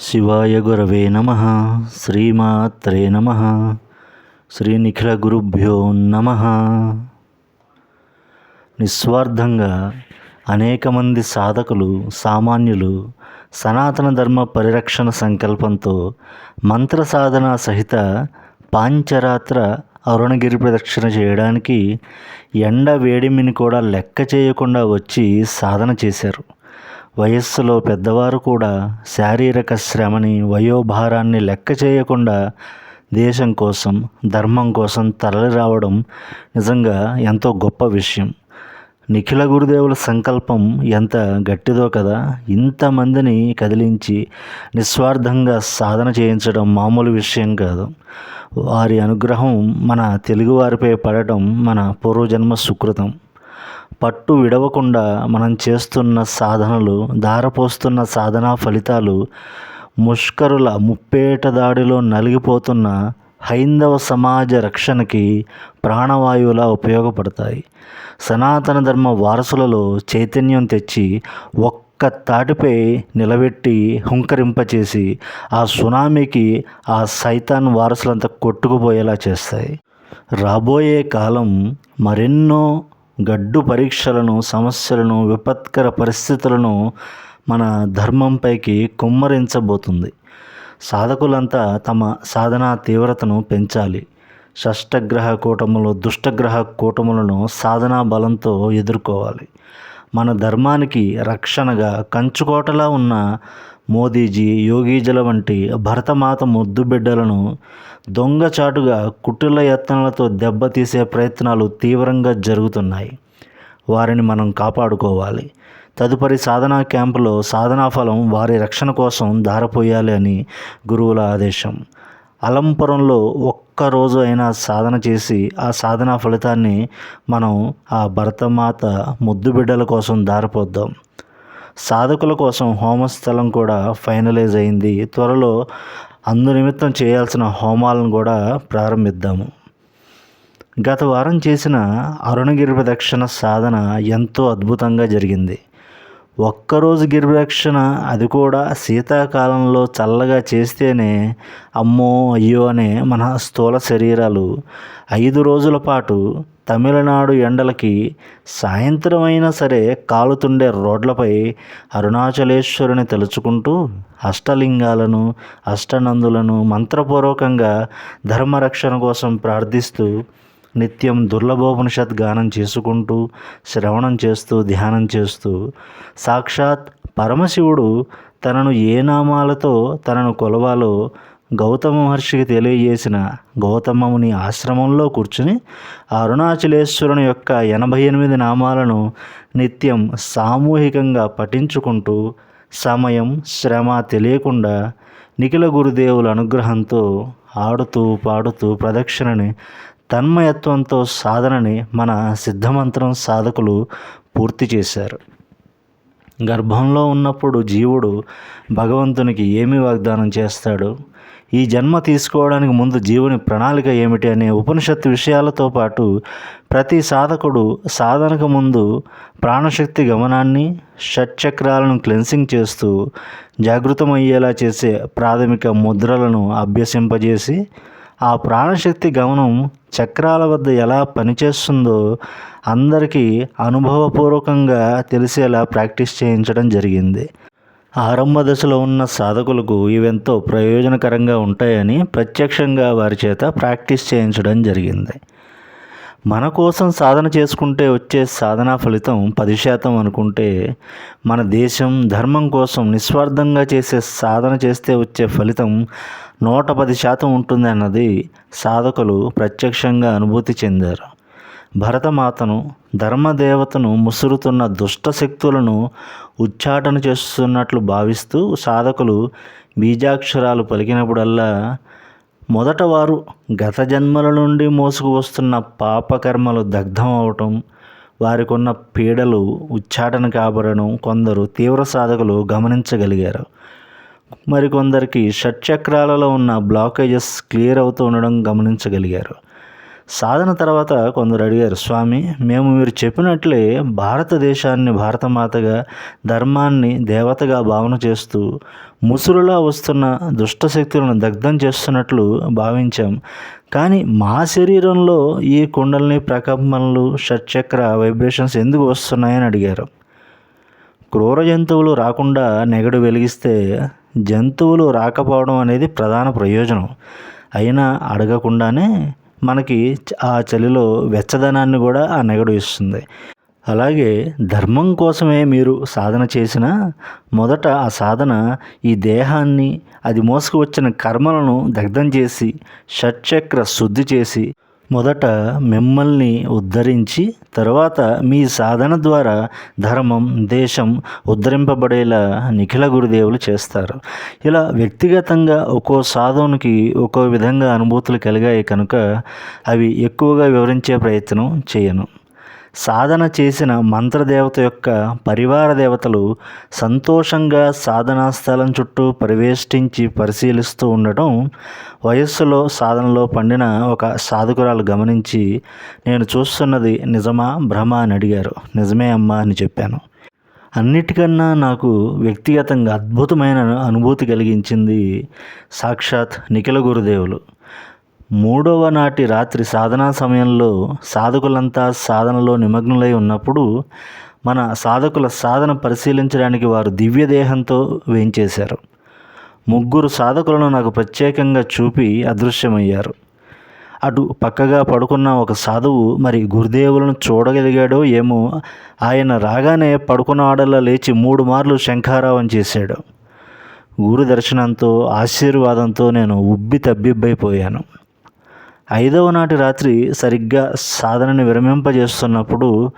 శివాయ గురవే నమ శ్రీమాత్రే నమ శ్రీ నిఖిల గురుభ్యో నమ. నిస్వార్థంగా అనేక మంది సాధకులు సామాన్యులు సనాతన ధర్మ పరిరక్షణ సంకల్పంతో మంత్ర సాధన సహిత పాంచరాత్ర అరుణగిరి ప్రదక్షిణ చేయడానికి ఎండ వేడిమిని కూడా లెక్క చేయకుండా వచ్చి సాధన చేశారు. వయస్సులో పెద్దవారు కూడా శారీరక శ్రమని వయోభారాన్ని లెక్క చేయకుండా దేశం కోసం ధర్మం కోసం తరలి రావడం నిజంగా ఎంతో గొప్ప విషయం. నిఖిల గురుదేవుల సంకల్పం ఎంత గట్టిదో కదా! ఇంతమందిని కదిలించి నిస్వార్థంగా సాధన చేయించడం మామూలు విషయం కాదు. వారి అనుగ్రహం మన తెలుగువారిపై పడటం మన పూర్వజన్మ సుకృతం. పట్టు విడవకుండా మనం చేస్తున్న సాధనలు దారపోస్తున్న సాధనా ఫలితాలు ముష్కరుల ముప్పేట దాడిలో నలిగిపోతున్న హైందవ సమాజ రక్షణకి ప్రాణవాయువులా ఉపయోగపడతాయి. సనాతన ధర్మ వారసులలో చైతన్యం తెచ్చి ఒక్క తాటిపై నిలబెట్టి హుంకరింపచేసి ఆ సునామీకి ఆ సైతాన్ వారసులంతా కొట్టుకుపోయేలా చేస్తాయి. రాబోయే కాలం మరెన్నో గడ్డు పరీక్షలను సమస్యలను విపత్కర పరిస్థితులను మన ధర్మంపైకి కుమ్మరించబోతుంది. సాధకులంతా తమ సాధనా తీవ్రతను పెంచాలి. షష్టగ్రహ కూటములు దుష్టగ్రహ కూటములను సాధనా బలంతో ఎదుర్కోవాలి. మన ధర్మానికి రక్షణగా కంచుకోటలా ఉన్న మోదీజీ యోగీజల వంటి భరతమాత ముద్దు బిడ్డలను దొంగచాటుగా కుటిల యత్నాలతో దెబ్బతీసే ప్రయత్నాలు తీవ్రంగా జరుగుతున్నాయి. వారిని మనం కాపాడుకోవాలి. తదుపరి సాధనా క్యాంపులో సాధనా ఫలం వారి రక్షణ కోసం ధారపోయాలి అని గురువుల ఆదేశం. అలంపురంలో ఒక్కరోజు అయినా సాధన చేసి ఆ సాధనా ఫలితాన్ని మనం ఆ భరతమాత ముద్దుబిడ్డల కోసం దారిపోద్దాం సాధకుల కోసం హోమస్థలం కూడా ఫైనలైజ్ అయింది. త్వరలో అందు నిమిత్తం చేయాల్సిన హోమాలను కూడా ప్రారంభిద్దాము. గత వారం చేసిన అరుణగిరి ప్రదక్షిణ సాధన ఎంతో అద్భుతంగా జరిగింది. ఒక్కరోజు గిరిప్రదక్షిణ అది కూడా శీతాకాలంలో చల్లగా చేస్తేనే అమ్మో అయ్యో అనే మన స్థూల శరీరాలు ఐదు రోజుల పాటు తమిళనాడు ఎండలకి సాయంత్రం అయినా సరే కాలుతుండే రోడ్లపై అరుణాచలేశ్వరుని తలుచుకుంటూ అష్టలింగాలను అష్టనందులను మంత్రపూర్వకంగా ధర్మరక్షణ కోసం ప్రార్థిస్తూ నిత్యం దుర్లభోపనిషత్ గానం చేసుకుంటూ శ్రవణం చేస్తూ ధ్యానం చేస్తూ సాక్షాత్ పరమశివుడు తనను ఏ నామాలతో తనను కొలవాలో గౌతమ మహర్షికి తెలియజేసిన గౌతమముని ఆశ్రమంలో కూర్చుని అరుణాచలేశ్వరుని యొక్క ఎనభై ఎనిమిది నామాలను నిత్యం సామూహికంగా పఠించుకుంటూ సమయం శ్రమ తెలియకుండా నిఖిల గురుదేవుల అనుగ్రహంతో ఆడుతూ పాడుతూ ప్రదక్షిణని తన్మయత్వంతో సాధనని మన సిద్ధమంత్రం సాధకులు పూర్తి చేశారు. గర్భంలో ఉన్నప్పుడు జీవుడు భగవంతునికి ఏమి వాగ్దానం చేస్తాడు? ఈ జన్మ తీసుకోవడానికి ముందు జీవుని ప్రణాళిక ఏమిటి అనే ఉపనిషత్ విషయాలతో పాటు ప్రతి సాధకుడు సాధనకు ముందు ప్రాణశక్తి గమనాన్ని షట్చక్రాలను క్లెన్సింగ్ చేస్తూ జాగృతమయ్యేలా చేసే ప్రాథమిక ముద్రలను అభ్యసింపజేసి ఆ ప్రాణశక్తి గమనం చక్రాల వద్ద ఎలా పనిచేస్తుందో అందరికీ అనుభవపూర్వకంగా తెలిసేలా ప్రాక్టీస్ చేయించడం జరిగింది. ఆరంభ దశలో ఉన్న సాధకులకు ఇవెంతో ప్రయోజనకరంగా ఉంటాయని ప్రత్యక్షంగా వారి చేత ప్రాక్టీస్ చేయించడం జరిగింది. మన కోసం సాధన చేసుకుంటే వచ్చే సాధనా ఫలితం పది శాతం అనుకుంటే మన దేశం ధర్మం కోసం నిస్వార్థంగా చేసే సాధన చేస్తే వచ్చే ఫలితం నూట పది శాతం ఉంటుంది అన్నది సాధకులు ప్రత్యక్షంగా అనుభూతి చెందారు. భరతమాతను ధర్మదేవతను ముసురుతున్న దుష్ట శక్తులను ఉచ్చాటన చేస్తున్నట్లు భావిస్తూ సాధకులు బీజాక్షరాలు పలికినప్పుడల్లా మొదట వారు గత జన్మల నుండి మోసుకు వస్తున్న పాపకర్మలు దగ్ధం అవటం వారికి ఉన్న పీడలు ఉచ్చాటన కాబడడం కొందరు తీవ్ర సాధకులు గమనించగలిగారు. మరికొందరికి షట్చక్రాలలో ఉన్న బ్లాకేజెస్ క్లియర్ అవుతూ ఉండడం గమనించగలిగారు. సాధన తర్వాత కొందరు అడిగారు స్వామి మేము మీరు చెప్పినట్లే భారతదేశాన్ని భారతమాతగా ధర్మాన్ని దేవతగా భావన చేస్తూ ముసురులా వస్తున్న దుష్టశక్తులను దగ్ధం చేస్తున్నట్లు భావించాం. కానీ మా శరీరంలో ఈ కుండల్ని ప్రకంపనలు షట్చక్ర వైబ్రేషన్స్ ఎందుకు వస్తున్నాయని అడిగారు. క్రూర జంతువులు రాకుండా నెగడు వెలిగిస్తే జంతువులు రాకపోవడం అనేది ప్రధాన ప్రయోజనం. అయినా అడగకుండానే మనకి ఆ చలిలో వెచ్చదనాన్ని కూడా ఆ నెగడు ఇస్తుంది. అలాగే ధర్మం కోసమే మీరు సాధన చేసిన మొదట ఆ సాధన ఈ దేహాన్ని అది మోసుకు వచ్చిన కర్మలను దగ్ధం చేసి షట్చక్ర శుద్ధి చేసి మొదట మిమ్మల్ని ఉద్ధరించి తరువాత మీ సాధన ద్వారా ధర్మం దేశం ఉద్ధరింపబడేలా నిఖిల గురుదేవులు చేస్తారు. ఇలా వ్యక్తిగతంగా ఒక్కో సాధువునికి ఒక్కో విధంగా అనుభూతులు కలిగాయి కనుక అవి ఎక్కువగా వివరించే ప్రయత్నం చేయను. సాధన చేసిన మంత్రదేవత యొక్క పరివార దేవతలు సంతోషంగా సాధనా స్థలం చుట్టూ పరివేష్టించి పరిశీలిస్తూ ఉండటం వయస్సులో సాధనలో పండిన ఒక సాధకురాలు గమనించి నేను చూస్తున్నది నిజమా భ్రమ అని అడిగారు. నిజమే అమ్మా అని చెప్పాను. అన్నిటికన్నా నాకు వ్యక్తిగతంగా అద్భుతమైన అనుభూతి కలిగించింది సాక్షాత్ నిఖిల గురుదేవులు. మూడవ నాటి రాత్రి సాధనా సమయంలో సాధకులంతా సాధనలో నిమగ్నులై ఉన్నప్పుడు మన సాధకుల సాధన పరిశీలించడానికి వారు దివ్య దేహంతో వేయించేశారు. ముగ్గురు సాధకులను నాకు ప్రత్యేకంగా చూపి అదృశ్యమయ్యారు. అటు పక్కగా పడుకున్న ఒక సాధువు మరి గురుదేవులను చూడగలిగాడో ఏమో ఆయన రాగానే పడుకున్న లేచి మూడు మార్లు శంఖారావం చేశాడు. గురు దర్శనంతో ఆశీర్వాదంతో నేను ఉబ్బి తబ్బిబ్బైపోయాను. ఐదవ నాటి రాత్రి సరిగ్గా సాధనని విరమింపజేస్తున్నప్పుడు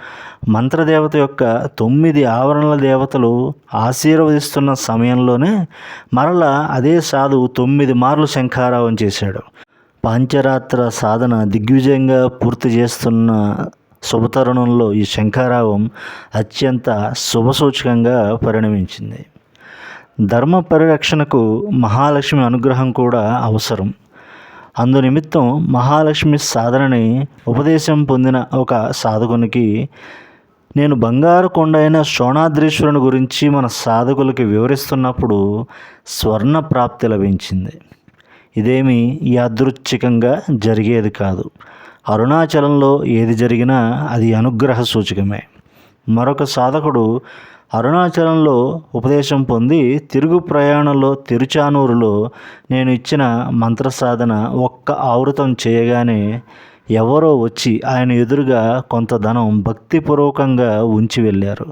మంత్రదేవత యొక్క తొమ్మిది ఆవరణల దేవతలు ఆశీర్వదిస్తున్న సమయంలోనే మరలా అదే సాధువు తొమ్మిది మార్లు శంఖారావం చేశాడు. పాంచరాత్ర సాధన దిగ్విజయంగా పూర్తి చేస్తున్న శుభతరుణంలో ఈ శంఖారావం అత్యంత శుభసూచకంగా పరిణమించింది. ధర్మ పరిరక్షణకు మహాలక్ష్మి అనుగ్రహం కూడా అవసరం. అందునిమిత్తం మహాలక్ష్మి సాధనని ఉపదేశం పొందిన ఒక సాధకునికి నేను బంగారు కొండ అయిన శోణాద్రీశ్వరుని గురించి మన సాధకులకి వివరిస్తున్నప్పుడు స్వర్ణ ప్రాప్తి లభించింది. ఇదేమి యాదృచ్ఛికంగా జరిగేది కాదు. అరుణాచలంలో ఏది జరిగినా అది అనుగ్రహ సూచకమే. మరొక సాధకుడు అరుణాచలంలో ఉపదేశం పొంది తిరుగు ప్రయాణంలో తిరుచానూరులో నేను ఇచ్చిన మంత్ర సాధన ఒక్క ఆవృతం చేయగానే ఎవరో వచ్చి ఆయన ఎదురుగా కొంత ధనం భక్తిపూర్వకంగా ఉంచి వెళ్ళారు.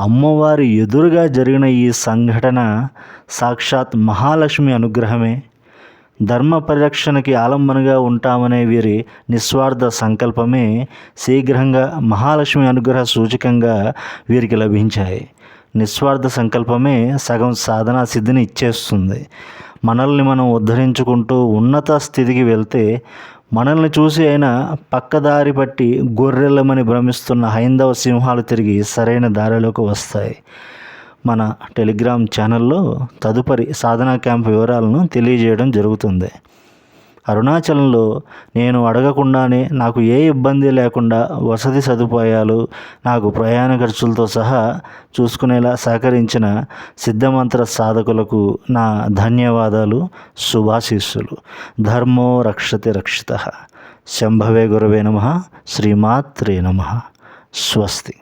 అమ్మవారి ఎదురుగా జరిగిన ఈ సంఘటన సాక్షాత్ మహాలక్ష్మి అనుగ్రహమే. ధర్మ పరిరక్షణకి ఆలంబనగా ఉంటామనే వీరి నిస్వార్థ సంకల్పమే శీఘ్రంగా మహాలక్ష్మి అనుగ్రహ సూచకంగా వీరికి లభించాయి. నిస్వార్థ సంకల్పమే సగం సాధనా సిద్ధిని ఇచ్చేస్తుంది. మనల్ని మనం ఉద్ధరించుకుంటూ ఉన్నత స్థితికి వెళ్తే మనల్ని చూసి అయినా పక్కదారి పట్టి గొర్రెలమని భ్రమిస్తున్న హైందవ సింహాలు తిరిగి సరైన దారిలోకి వస్తాయి. మన టెలిగ్రామ్ ఛానల్లో తదుపరి సాధనా క్యాంప్ వివరాలను తెలియజేయడం జరుగుతుంది. అరుణాచలంలో నేను అడగకుండానే నాకు ఏ ఇబ్బంది లేకుండా వసతి సదుపాయాలు నాకు ప్రయాణ ఖర్చులతో సహా చూసుకునేలా సహకరించిన సిద్ధమంత్ర సాధకులకు నా ధన్యవాదాలు శుభాశీస్సులు. ధర్మో రక్షతి రక్షిత. శంభవే గురవే నమ. శ్రీమాత్రే నమ. స్వస్తి.